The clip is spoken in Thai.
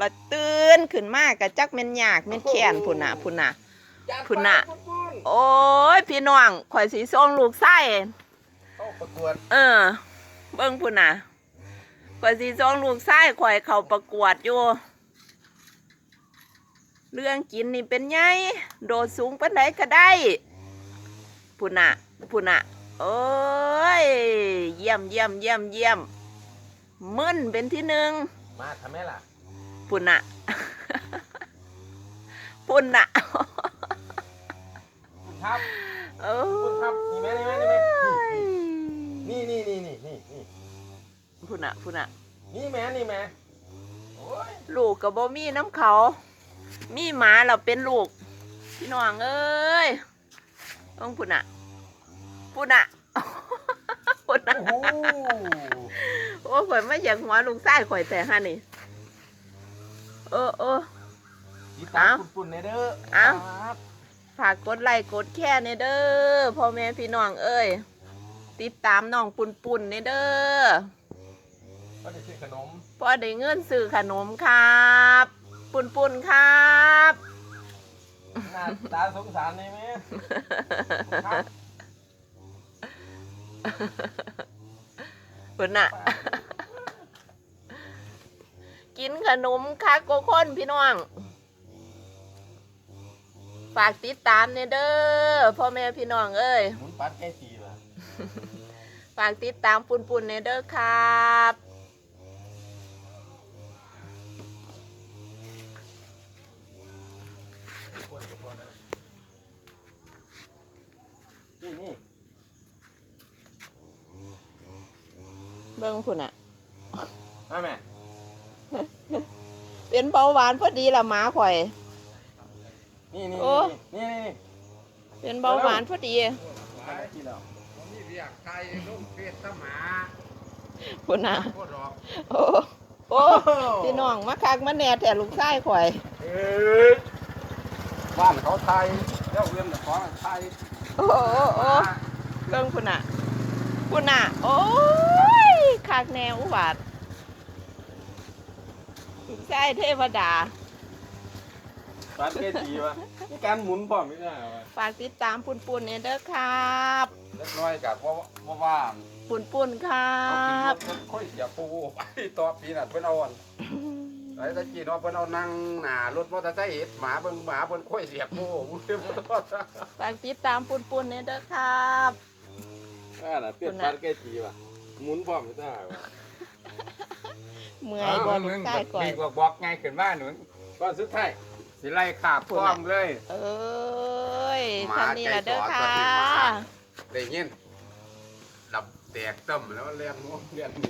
ละตื่นขึ้นมากกะจักแม่นยากแม่นแค้นพุ่นน่ะพุ่นน่ะพุ่นน่ะ โอ้ยพี่น้องข่อยสิส่งลูกไส้เข้าประกวดเออ เบิ่งพุ่นน่ะข่อยสิส่งลูกไส้ข่อยเข้าประกวดอยู่เรื่องกินนี่เป็นไงโดดสูงปานใดก็ได้พุ่นน่ะพุ่นน่ะโอ้ยเยี่ยมเยี่ยมเยี่ยมเยี่ยมมึนเป็นที่หนึ่งมาทำไมล่ะ พุ่นน่ะพุ่นน่ะคุณครับโอ้คุณครับนี่ไหมนี่ไหมนี่ไหมนี่นี่นี่นี่นี่นี่พุ่นน่ะพุ่นน่ะนี่แม่นี่แม่โอ้ยลูกกับบ่มีน้ำเขา มีหมาเราเป็นลูก พี่น้องเอ้ยต้องพุ่นน่ะพุ่นน่ะพุ่นน่ะโอ้โหโอ้ข่อยไม่อยากหัวลูกไส้ข่อยแต่ฮะนี่ เออเออติดตามปุ่นๆในเด้อเอ้าครับฝากกดไลค์กดแค่ในเด้อพ่อแม่พี่น้องเอ้ยติดตามน้องปุ่นปุ่นในเด้อก็จะซื้อขนมพอได้เงินซื้อขนมครับ ปุ่นปุ่นครับ หน้าตาสงสารนี่ไหมครับ ปุ่นน่ะกิ นขนมคักโกคนพี่น้อง ฝากติดตามในเด้อพ่อแม่พี่น้องเอ้ยหมุนปัดแค่สีว่ะฝากติดตามปุ่นปุ่นในเด้อครับนี่นี่เบิ่งพุ่นอะมาแม่ เป็นเบาหวานพอดีละหมาข่อย นี่นี่โอ้ นี่นี่นี่เป็นเบาหวานพอดีไปกินแล้วผมนี่เรียกไทยลูกเพชรสมาพุ่นอะโคตรหรอกโอ้โอ้พี่น้องมาคักมาแหน่แต่ลูกชายข่อย เอ้ยบ้านเขาไทยแล้วเรื่องของไทยโอ้โอ้โอ้เบิ่งพุ่นอะพุ่นอะ โอ้ยคักแนวอุบาท ลูกชายเทวดาปัดแค่สีว่ะมีการหมุนพร้อมไม่ได้ว่ะฝากติดตามปุ่นปุ่นเนี่ยเด้อครับเล็กน้อยกับว่าว่าว่าปุ่นปุ่นครัเอาบขึ้นรถค่อยเสียปูไปต่อปีน่ะเพิ่นเอาอันไอ้ตะกี้เนาะเพิ่นเอานั่งหน้ารถมอเตอร์ไซค์เห็ดหมาเบิ่งหมาเพิ่นค่อยเสียปูเพิ่นบ่ทอดฝากติดตามปุ่นปุ่นเนี่ยเด้อครับ อ่าน่ะเปลี่ยนปัดแค่สีว่ะหมุนพร้อมไม่ได้ว่ะ เมื่อยบอลลูกชายก่อยดีกว่าบอกไงขึ้นบ้านหนูก่อนสุดท้ายสิไล่ขาบพร้อมเลย เอ้ยหมาท่านนี้ละเด้อใจค่ะ สอดก็ถึงหมา ได้ยินดับแตกตึ้มแล้วเรียนเรียนหนี